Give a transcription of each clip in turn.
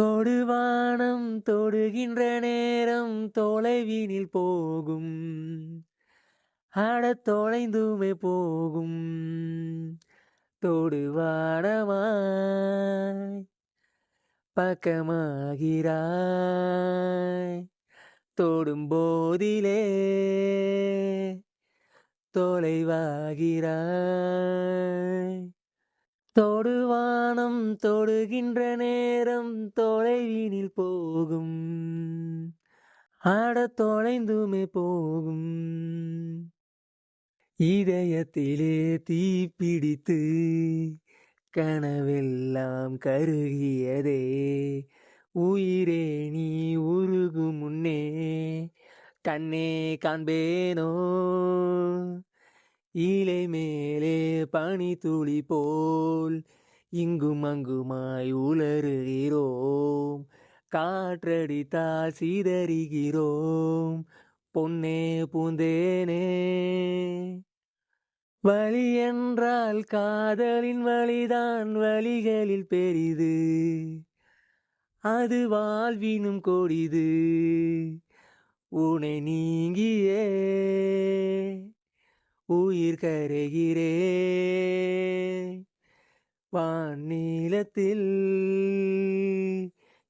தொடுவானம் தொடுகின்ற நேரம் தொலைவினில் போகும். ஆடத் தொலைந்துமே போகும். தொடுவானமாய் பக்கமாகிறாய். தொடும் போதிலே தொலைவாகிறாய். தொடுவானம் தொடுகின்ற நேரம் தொலைவினில் போகும். ஆட தொலைந்துமே போகும். இதயத்திலே தீப்பிடித்து கனவெல்லாம் கருகியதே. உயிரே நீ உருகும் முன்னே கண்ணே காண்பேனோ? இலை மேலே பனி துளி போல் இங்கும் அங்குமாய் உலறுகிறோம் காற்றடித்தால் சிதறுகிறோம். பொன்னே பூந்தேனே. வழி என்றால் காதலின் வழிதான் வழிகளில் பெரிது. அது வாழ்வினும் கொடிது. உனை நீங்கியே. உயிர் கரைகிறே. வானீலத்தில்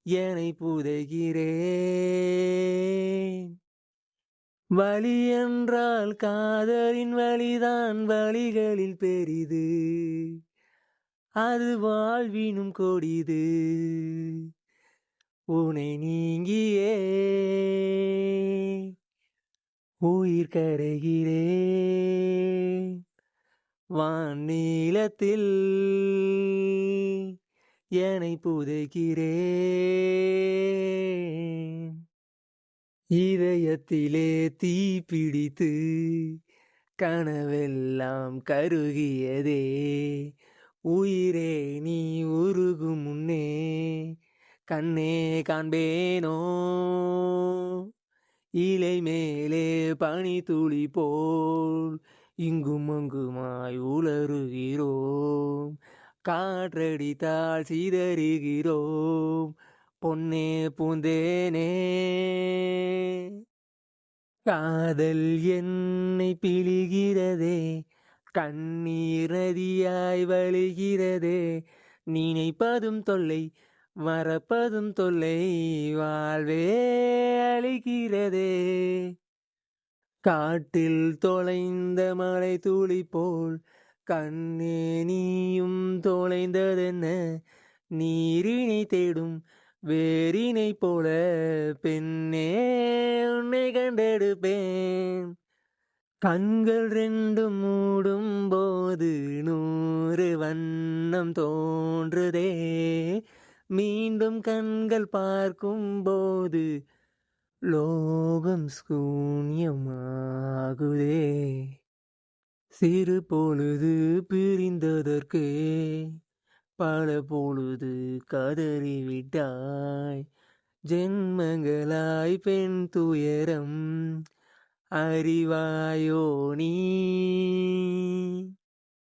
என்னை புதைகிறேன் வலி என்றால் காதலின் வழிதான் வழிகளில் பெரிது. அது வாழ்வினும் கொடிது. உனை நீங்கியே. உயிர் கரைகிறேன் வானீலத்தில் என்னை புதைக்கிறேன் இதயத்திலே தீ பிடித்து கனவெல்லாம் கருகியதே. உயிரே நீ உருகும் முன்னே கண்ணே காண்பேனோ. இலை மேலே பனி துளி போல் இங்கும் அங்குமாய் உலறுகிறோம் காற்றடித்தால் சிதறுகிறோம். பொன்னே பூந்தேனே. காதல் என்னை பிழிகிறதே. கண்ணீர் நதியாய் வழிகிறதே. நினைப்பதும் தொல்லை மறப்பதும் தொல்லை வாழ்வே அழிகிறதே காட்டில் தொலைந்த மலை துளி போல் கண்ணே நீயும் தொலைந்ததென்ன? நீரினை தேடும் வேரினை போல பெண்ணே உன்னை கண்டெடுப்பேன். கண்கள் ரெண்டும் மூடும் போது நூறு வண்ணம் தோன்றுதே. மீண்டும் கண்கள் பார்க்கும் போது லோகம் சூன்யமாகுதே. சிறு பொழுது பிரிந்ததற்கே பல பொழுது கதறிவிட்டாய். ஜென்மங்களாய் பெண் துயரம் அறிவாயோ நீ?